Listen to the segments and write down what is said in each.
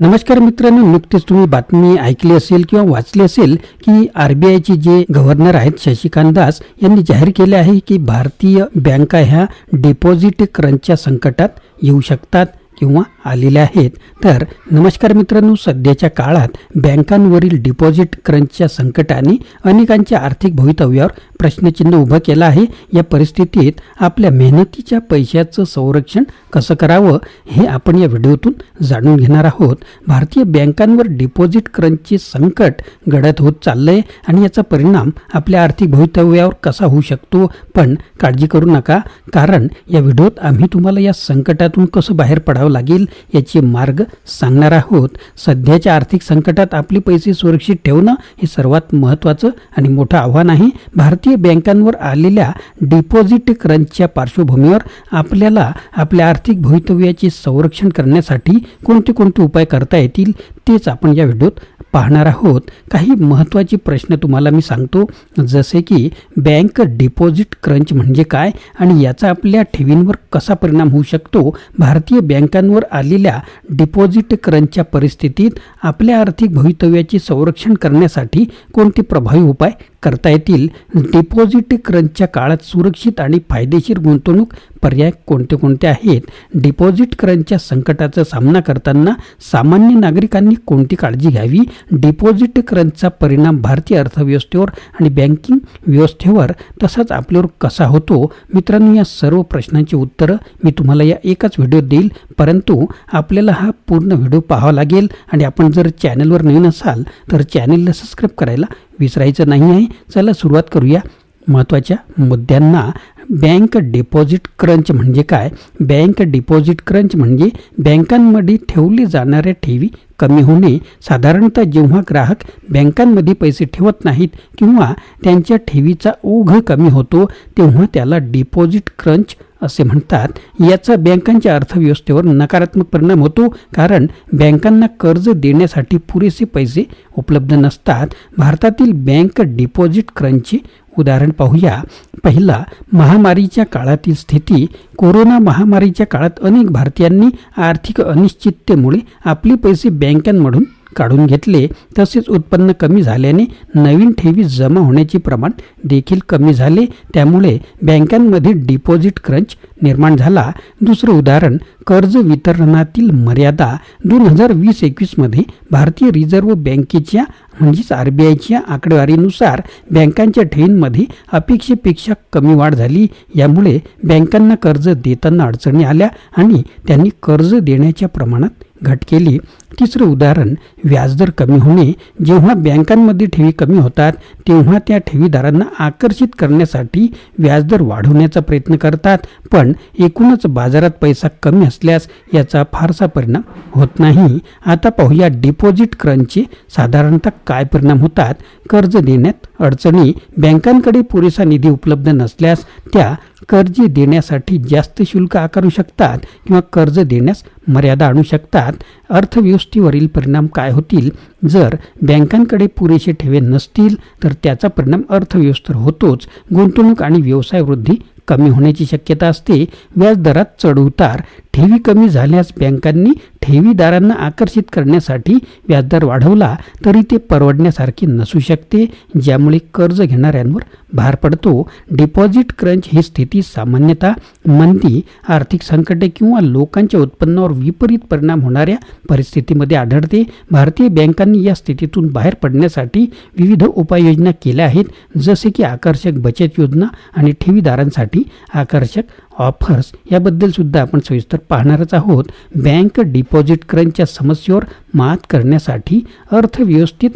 नमस्कार मित्रांनो नुकतीच तुम्ही बातमी ऐकली असेल किंवा वाचली असेल की आर बी आयचे जे गव्हर्नर आहेत शशिकांत दास यांनी जाहीर केले आहे की भारतीय बँका ह्या डिपॉझिट क्रंचच्या संकटात येऊ शकतात किंवा आलेल्या आहेत. तर नमस्कार मित्रांनो सध्याच्या काळात बँकांवरील डिपॉझिट क्रंचच्या संकटाने अनेकांच्या आर्थिक भवितव्यावर प्रश्नचिन्ह उभं केलं आहे. या परिस्थितीत आपल्या मेहनतीच्या पैशाचं संरक्षण कसं करावं हे आपण या व्हिडिओतून जाणून घेणार आहोत. भारतीय बँकांवर डिपॉझिट क्रंचचे संकट गडत होत चाललंय आणि याचा परिणाम आपल्या आर्थिक भवितव्यावर कसा होऊ शकतो पण काळजी करू नका कारण या व्हिडिओत आम्ही तुम्हाला या संकटातून कसं बाहेर पडावं लागेल याचे मार्ग सांगणार आहोत. सध्याच्या आर्थिक संकटात आपले पैसे सुरक्षित ठेवणं हे सर्वात महत्त्वाचं आणि मोठं आव्हान आहे. भारतीय बँकांवर आलेल्या डिपॉझिट क्रंचच्या पार्श्वभूमीवर आपल्याला आपल्या आर्थिक भवितव्याचे संरक्षण करण्यासाठी कोणते कोणते उपाय करता येतील? तेच आपण या व्हिडिओत पाहणार आहोत. काही महत्त्वाचे प्रश्न तुम्हाला मी सांगतो. जसे की बँक डिपॉझिट क्रंच म्हणजे काय आणि याचा आपल्या ठेवींवर कसा परिणाम होऊ शकतो? भारतीय बँकांवर आलेल्या डिपॉझिट क्रंचच्या परिस्थितीत आपल्या आर्थिक भवितव्याचे संरक्षण करण्यासाठी कोणते प्रभावी उपाय करता येतील? डिपॉझिट क्रंचच्या काळात सुरक्षित आणि फायदेशीर गुंतवणूक पर्याय कोणते कोणते आहेत? डिपॉझिट क्रंचच्या संकटाचा सामना करताना सामान्य नागरिकांनी कोणती काळजी घ्यावी? डिपॉझिट क्रंचचा परिणाम भारतीय अर्थव्यवस्थेवर आणि बँकिंग व्यवस्थेवर तसाच आपल्यावर कसा होतो? मित्रांनो या सर्व प्रश्नांची उत्तरं मी तुम्हाला या एकाच व्हिडिओत देईल. परंतु आपल्याला हा पूर्ण व्हिडिओ पाहावा लागेल आणि आपण जर चॅनलवर नवीन असाल तर चॅनलला सबस्क्राईब करायला विसरायचं नाही आहे. चला सुरुवात करूया. महत्त्वाच्या मुद्द्यांना. बँक डिपॉझिट क्रंच म्हणजे काय? बँक डिपॉझिट क्रंच म्हणजे बँकांमध्ये ठेवली जाणाऱ्या ठेवी कमी होणे. साधारणतः जेव्हा ग्राहक बँकांमध्ये पैसे ठेवत नाहीत किंवा त्यांच्या ठेवीचा ओघ कमी होतो तेव्हा त्याला डिपॉझिट क्रंच असे म्हणतात याचा बँकांच्या अर्थव्यवस्थेवर नकारात्मक परिणाम होतो कारण बँकांना कर्ज देण्यासाठी पुरेसे पैसे उपलब्ध नसतात. भारतातील बँक डिपॉझिट क्रंचचे उदाहरण पाहूया. पहिला महामारीच्या काळातील स्थिती. कोरोना महामारीच्या काळात अनेक भारतीयांनी आर्थिक अनिश्चिततेमुळे आपले पैसे बँकांमधून काढून घेतले तसेच उत्पन्न कमी झाल्याने नवीन ठेवी जमा होण्याचे प्रमाण देखील कमी झाले. त्यामुळे बँकांमध्ये डिपॉझिट क्रंच निर्माण झाला. दुसरं उदाहरण कर्ज वितरणातील मर्यादा दोन हजार वीस एकवीसमध्ये भारतीय रिझर्व्ह बँकेच्या म्हणजेच आर बी आयच्या आकडेवारीनुसार बँकांच्या ठेवींमध्ये अपेक्षेपेक्षा कमी वाढ झाली. यामुळे बँकांना कर्ज देताना अडचणी आल्या आणि त्यांनी कर्ज देण्याच्या प्रमाणात घट केली. तिसरं उदाहरण व्याजदर कमी होणे. जेव्हा बँकांमध्ये ठेवी कमी होतात तेव्हा त्या ठेवीदारांना आकर्षित करण्यासाठी व्याजदर वाढवण्याचा प्रयत्न करतात. पण एकूणच बाजारात पैसा कमी असल्यास याचा फारसा परिणाम होत नाही. आता पाहूया डिपॉझिट क्रंचचे साधारणतः काय परिणाम होतात. कर्ज देण्यात अडचणी. बँकांकडे पुरेसा निधी उपलब्ध नसल्यास त्या कर्ज देण्यासाठी जास्त शुल्क आकारू शकतात किंवा कर्ज देण्यास मर्यादा आणू शकतात. अर्थव्यवस्था गोष्टीवरील परिणाम काय होतील? जर बँकांकडे पुरेसे ठेवे नसतील तर त्याचा परिणाम अर्थव्यवस्थेवर होतोच. गुंतवणूक आणि व्यवसाय वृद्धी कमी होण्याची शक्यता असते. व्याजदरात चढ उतार ठेवी कमी झाल्यास बँकांनी ठेवीदारांना आकर्षित करण्यासाठी व्याजदर वाढवला तरी ते परवडण्यासारखे नसू शकते ज्यामुळे कर्ज घेणाऱ्यांवर भार पडतो. डिपॉझिट क्रंच ही स्थिती सामान्यतः मंदी आर्थिक संकटे किंवा लोकांच्या उत्पन्नावर विपरीत परिणाम होणाऱ्या परिस्थितीमध्ये आढळते. भारतीय बँकांनी या स्थितीतून बाहेर पडण्यासाठी विविध उपाययोजना केल्या आहेत जसे की आकर्षक बचत योजना आणि ठेवीदारांसाठी आकर्षक ऑफर्स याबद्दल सुद्धा आपण सविस्तर पाहणारच आहोत. बँक डिपॉझिट क्रंचच्या समस्येवर मात करण्यासाठी अर्थव्यवस्थेत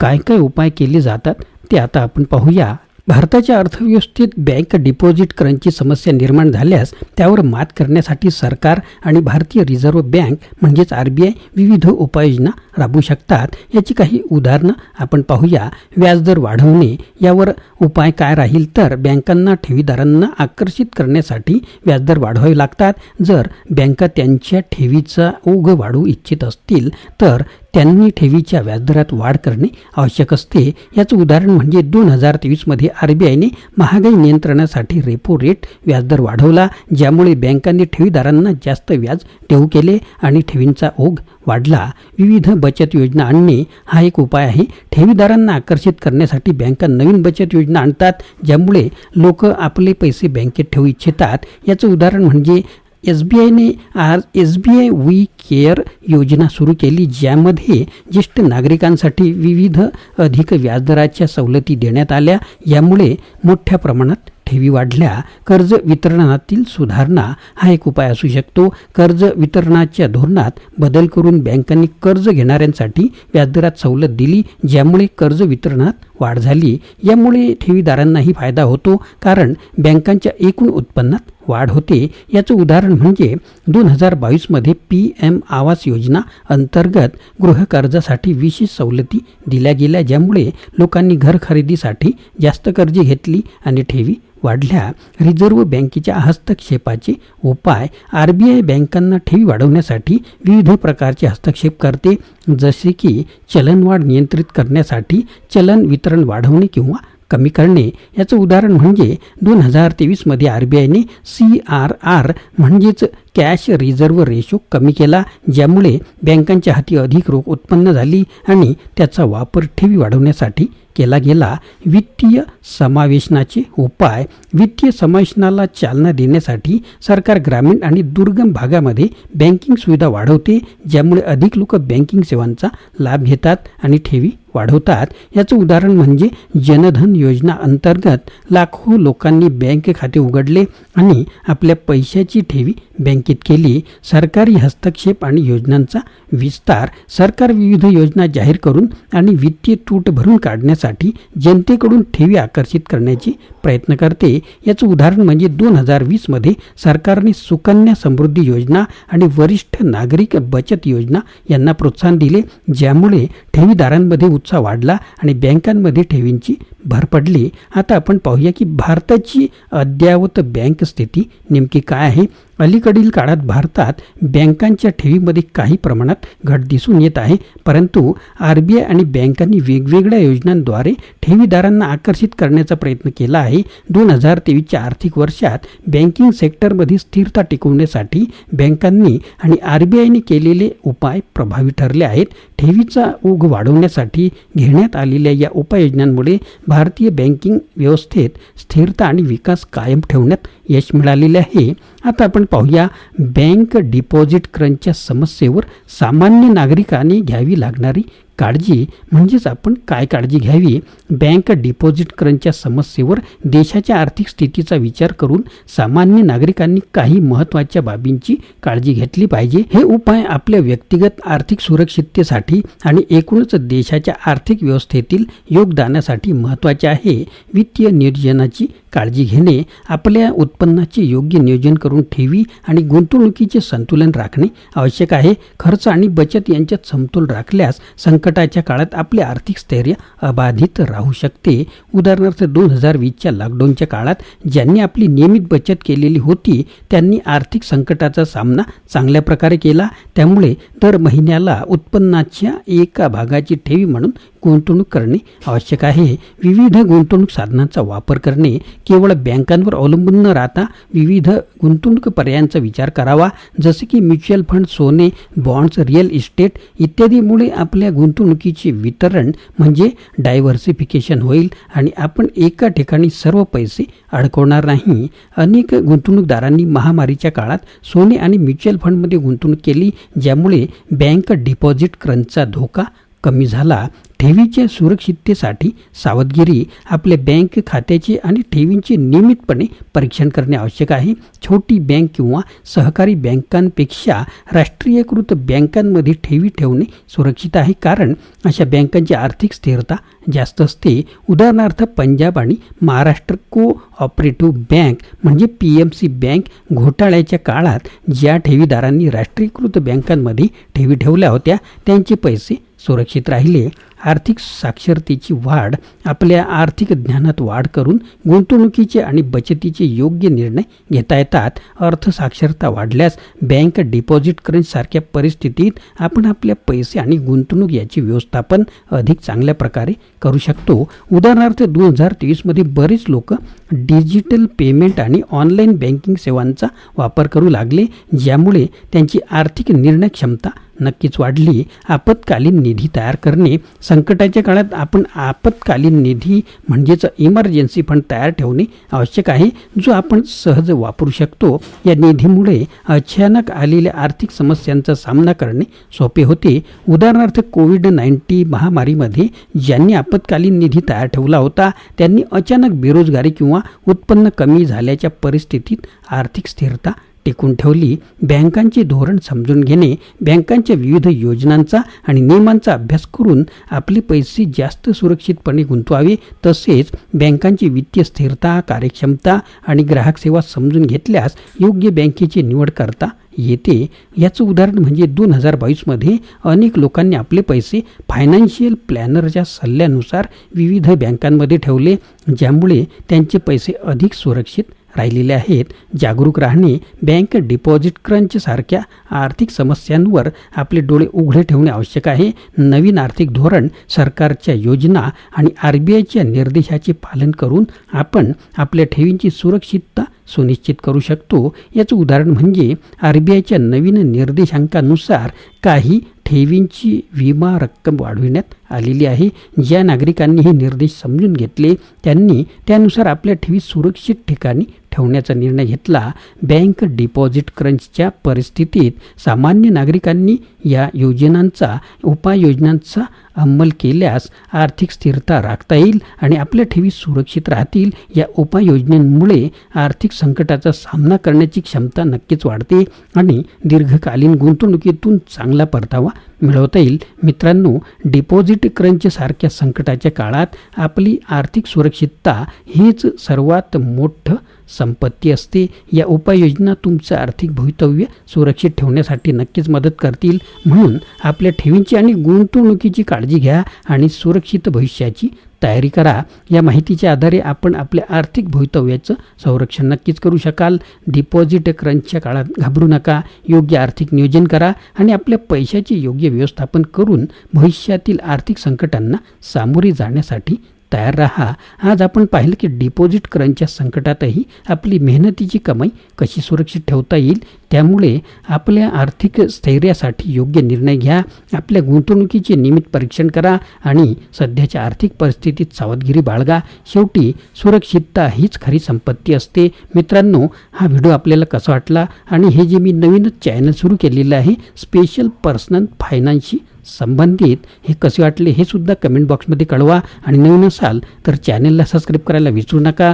काय काय उपाय केले जातात ते आता आपण पाहूया. भारताच्या अर्थव्यवस्थेत बँक डिपॉझिट करांची समस्या निर्माण झाल्यास त्यावर मात करण्यासाठी सरकार आणि भारतीय रिझर्व्ह बँक म्हणजेच आर बी आय विविध उपाययोजना राबवू शकतात. याची काही उदाहरणं आपण पाहूया. व्याजदर वाढवणे यावर उपाय काय राहील तर बँकांना ठेवीदारांना आकर्षित करण्यासाठी व्याजदर वाढवावे लागतात. जर बँका त्यांच्या ठेवीचा ओघ वाढवू इच्छित असतील तर त्यांनी ठेवीच्या व्याजदरात वाढ करणे आवश्यक असते. याचं उदाहरण म्हणजे दोन हजार तेवीसमध्ये आर बी आयने महागाई नियंत्रणासाठी रेपो रेट व्याजदर वाढवला ज्यामुळे बँकांनी ठेवीदारांना जास्त व्याज देऊ केले आणि ठेवींचा ओघ वाढला. विविध बचत योजना आणणे हा एक उपाय आहे. ठेवीदारांना आकर्षित करण्यासाठी बँका नवीन बचत योजना आणतात ज्यामुळे लोक आपले पैसे बँकेत ठेवू इच्छितात. याचं उदाहरण म्हणजे एस बी आयने आज S B I we care योजना सुरू केली ज्यामध्ये ज्येष्ठ नागरिकांसाठी विविध अधिक व्याजदराच्या सवलती देण्यात आल्या. यामुळे मोठ्या प्रमाणात ठेवी वाढल्या. कर्ज वितरणातील सुधारणा हा एक उपाय असू शकतो. कर्ज वितरणाच्या धोरणात बदल करून बँकांनी कर्ज घेणाऱ्यांसाठी व्याजदरात सवलत दिली ज्यामुळे कर्ज वितरणात वाढ झाली. यामुळे ठेवीदारांनाही फायदा होतो कारण बँकांच्या एकूण उत्पन्नात वाढ होते. याचं उदाहरण म्हणजे दोन हजार बावीसमध्ये पी एम आवास योजना अंतर्गत गृहकर्जासाठी विशेष सवलती दिल्या गेल्या ज्यामुळे लोकांनी घर खरेदीसाठी जास्त कर्जे घेतली आणि ठेवी वाढल्या. रिझर्व्ह बँकेच्या हस्तक्षेपाचे उपाय आर बी आय बँकांना ठेवी वाढवण्यासाठी विविध प्रकारचे हस्तक्षेप करते. जसे की चलनवाढ नियंत्रित करण्यासाठी चलन वितरण वाढवणे किंवा कमी करणे. याचं उदाहरण म्हणजे दोन हजार तेवीसमध्ये आर बी आयने सी आर आर म्हणजेच कॅश रिझर्व्ह रेशो कमी केला ज्यामुळे बँकांच्या हाती अधिक रोख उत्पन्न झाली आणि त्याचा वापर ठेवी वाढवण्यासाठी केला गेला वित्तीय समावेशनाचे उपाय वित्तीय समावेशनाला चालना देण्यासाठी सरकार ग्रामीण आणि दुर्गम भागामध्ये बँकिंग सुविधा वाढवते ज्यामुळे अधिक लोक बँकिंग सेवांचा लाभ घेतात आणि ठेवी वाढवतात. याचं उदाहरण म्हणजे जनधन योजना अंतर्गत लाखो लोकांनी बँक खाते उघडले आणि आपल्या पैशाची ठेवी बँकेत केली. सरकारी हस्तक्षेप आणि योजनांचा विस्तार सरकार विविध योजना जाहीर करून आणि वित्तीय तूट भरून काढण्यासाठी जनतेकडून ठेवी आकर्षित करण्याचे प्रयत्न करते. याचं उदाहरण म्हणजे दोन हजार वीसमध्ये सरकारने सुकन्या समृद्धी योजना आणि वरिष्ठ नागरिक बचत योजना यांना प्रोत्साहन दिले ज्यामुळे ठेवीदारांमध्ये उत्साह वाढला आणि बँकांमध्ये ठेवींची भर पडली. आता आपण पाहूया की भारताची अद्ययावत बँक स्थिती नेमकी काय आहे? अलीकडील काळात भारतात बँकांच्या ठेवीमध्ये काही प्रमाणात घट दिसून येत आहे परंतु आर बी आय आणि बँकांनी वेगवेगळ्या योजनांद्वारे ठेवीदारांना आकर्षित करण्याचा प्रयत्न केला आहे. दोन हजार तेवीसच्या आर्थिक वर्षात बँकिंग सेक्टरमध्ये स्थिरता टिकवण्यासाठी बँकांनी आणि आर बी आयने केलेले उपाय प्रभावी ठरले आहेत. ठेवीचा ओघ वाढवण्यासाठी घेण्यात आलेल्या या उपाययोजनांमुळे भारतीय बँकिंग व्यवस्थेत स्थिरता आणि विकास कायम ठेवण्यात यश मिळालेले आहे. आता आपण पाहूया बँक डिपॉझिट क्रंचच्या समस्येवर सामान्य नागरिकांनी घ्यावी लागणारी काळजी म्हणजेच आपण काय काळजी घ्यावी? बँक डिपॉझिट क्रंचच्या समस्येवर देशाच्या आर्थिक स्थितीचा विचार करून सामान्य नागरिकांनी काही महत्त्वाच्या बाबींची काळजी घेतली पाहिजे. हे उपाय आपल्या व्यक्तिगत आर्थिक सुरक्षिततेसाठी आणि एकूणच देशाच्या आर्थिक व्यवस्थेतील योगदानासाठी महत्त्वाचे आहे. वित्तीय नियोजनाची काळजी घेणे आपल्या उत्पन्नाचे योग्य नियोजन करून ठेवी आणि गुंतवणुकीचे संतुलन राखणे आवश्यक आहे. खर्च आणि बचत यांच्यात समतोल राखल्यास संकटाच्या काळात आपले आर्थिक स्थैर्य अबाधित राहू शकते. उदाहरणार्थ दोन हजार वीसच्या लॉकडाऊनच्या काळात ज्यांनी आपली नियमित बचत केलेली होती त्यांनी आर्थिक संकटाचा सामना चांगल्या प्रकारे केला. त्यामुळे दर महिन्याला उत्पन्नाच्या एका भागाची ठेवी म्हणून गुंतवणूक करणे आवश्यक आहे. विविध गुंतवणूक साधनांचा वापर करणे केवळ बँकांवर अवलंबून न राहता विविध गुंतवणूक पर्यायांचा विचार करावा. जसे की म्युच्युअल फंड सोने बॉन्ड्स रिअल इस्टेट इत्यादीमुळे आपल्या गुंतवणुकीचे वितरण म्हणजे डायव्हर्सिफिकेशन होईल आणि आपण एका ठिकाणी सर्व पैसे अडकवणार नाही. अनेक गुंतवणूकदारांनी महामारीच्या काळात सोने आणि म्युच्युअल फंडमध्ये गुंतवणूक केली ज्यामुळे बँक डिपॉझिट क्रंचचा धोका कमी झाला. ठेवीच्या सुरक्षिततेसाठी सावधगिरी आपल्या बँक खात्याचे आणि ठेवींचे नियमितपणे परीक्षण करणे आवश्यक आहे. छोटी बँक किंवा सहकारी बँकांपेक्षा राष्ट्रीयकृत बँकांमध्ये ठेवी ठेवणे सुरक्षित आहे कारण अशा बँकांची आर्थिक स्थिरता जास्त असते. उदाहरणार्थ पंजाब आणि महाराष्ट्र को ऑपरेटिव्ह बँक म्हणजे पी एम सी बँक घोटाळ्याच्या काळात ज्या ठेवीदारांनी राष्ट्रीयकृत बँकांमध्ये ठेवी ठेवल्या होत्या त्यांचे पैसे सुरक्षित राहिले. आर्थिक साक्षरतेची वाढ आपल्या आर्थिक ज्ञानात वाढ करून गुंतवणुकीचे आणि बचतीचे योग्य निर्णय घेता येतात. अर्थसाक्षरता वाढल्यास बँक डिपॉझिट करण्यासारख्या परिस्थितीत आपण आपल्या पैसे आणि गुंतवणूक याचे व्यवस्थापन अधिक चांगल्या प्रकारे करू शकतो. उदाहरणार्थ दोन हजार तेवीसमध्ये बरेच लोक डिजिटल पेमेंट आणि ऑनलाईन बँकिंग सेवांचा वापर करू लागले ज्यामुळे त्यांची आर्थिक निर्णय क्षमता नक्कीच वाढली. आपत्कालीन निधी तयार करणे. संकटाच्या काळात आपण आपत्कालीन निधी म्हणजेच इमर्जन्सी फंड तयार ठेवणे आवश्यक आहे जो आपण सहज वापरू शकतो. या निधीमुळे अचानक आलेल्या आर्थिक समस्यांचा सामना करणे सोपे होते. उदाहरणार्थ कोविड नाईन्टी महामारीमध्ये ज्यांनी आपत्कालीन निधी तयार ठेवला होता त्यांनी अचानक बेरोजगारी किंवा उत्पन्न कमी झाल्याच्या परिस्थितीत आर्थिक स्थिरता टिकून ठेवली बँकांचे धोरण समजून घेणे बँकांच्या विविध योजनांचा आणि नियमांचा अभ्यास करून आपले पैसे जास्त सुरक्षितपणे गुंतवावे तसेच बँकांची वित्तीय स्थिरता कार्यक्षमता आणि ग्राहक सेवा समजून घेतल्यास योग्य बँकेची निवड करता येते. याचं उदाहरण म्हणजे दोन हजार बावीसमध्ये अनेक लोकांनी आपले पैसे फायनान्शियल प्लॅनरच्या सल्ल्यानुसार विविध बँकांमध्ये ठेवले ज्यामुळे त्यांचे पैसे अधिक सुरक्षित राहिलेले आहेत. जागरूक राहणे बँक डिपॉझिट क्रंच सारख्या आर्थिक समस्यांवर आपले डोळे उघडे ठेवणे आवश्यक आहे. नवीन आर्थिक धोरण सरकारच्या योजना आणि आर बी आयच्या निर्देशाचे पालन करून आपण आपल्या ठेवींची सुरक्षितता सुनिश्चित करू शकतो. याचं उदाहरण म्हणजे आर बी आयच्या नवीन निर्देशांकानुसार काही ठेवींची विमा रक्कम वाढविण्यात आलेली आहे. ज्या नागरिकांनी हे निर्देश समजून घेतले त्यांनी त्यानुसार आपल्या ठेवी सुरक्षित ठिकाणी ठेवण्याचा निर्णय घेतला. बँक डिपॉझिट क्रंचच्या परिस्थितीत सामान्य नागरिकांनी या योजनांचा उपाययोजनांचा अंमल केल्यास आर्थिक स्थिरता राखता येईल आणि आपल्या ठेवी सुरक्षित राहतील. या उपाययोजनांमुळे आर्थिक संकटाचा सामना करण्याची क्षमता नक्कीच वाढते आणि दीर्घकालीन गुंतवणुकीतून चांगला परतावा मिळवता येईल. मित्रांनो डिपॉझिट क्रंचसारख्या संकटाच्या काळात आपली आर्थिक सुरक्षितता हीच सर्वात मोठं संपत्ती असते. या उपाययोजना तुमचं आर्थिक भवितव्य सुरक्षित ठेवण्यासाठी नक्कीच मदत करतील. म्हणून आपल्या ठेवींची आणि गुंतवणुकीची काळजी घ्या आणि सुरक्षित भविष्याची तयारी करा. या माहितीच्या आधारे आपण आपल्या आर्थिक भवितव्याचं संरक्षण नक्कीच करू शकाल. डिपॉझिट क्रंचच्या काळात घाबरू नका. योग्य आर्थिक नियोजन करा आणि आपल्या पैशाचे योग्य व्यवस्थापन करून भविष्यातील आर्थिक संकटांना सामोरे जाण्यासाठी तयार राहा. आज आपण पाहिलं की डिपॉझिट करांच्या संकटातही आपली मेहनतीची कमाई कशी सुरक्षित ठेवता येईल त्यामुळे आपल्या आर्थिक स्थैर्यासाठी योग्य निर्णय घ्या आपल्या गुंतवणुकीचे नियमित परीक्षण करा आणि सध्याच्या आर्थिक परिस्थितीत सावधगिरी बाळगा. शेवटी सुरक्षितता हीच खरी संपत्ती असते. मित्रांनो हा व्हिडिओ आपल्याला कसा वाटला आणि हे जे मी नवीनच चॅनल सुरू केलेलं आहे स्पेशल पर्सनल फायनान्सशी संबंधित हे कसे वाटले हे सुद्धा कमेंट बॉक्समध्ये कळवा. आणि नवीन असाल तर चॅनलला सबस्क्राईब करायला विसरू नका.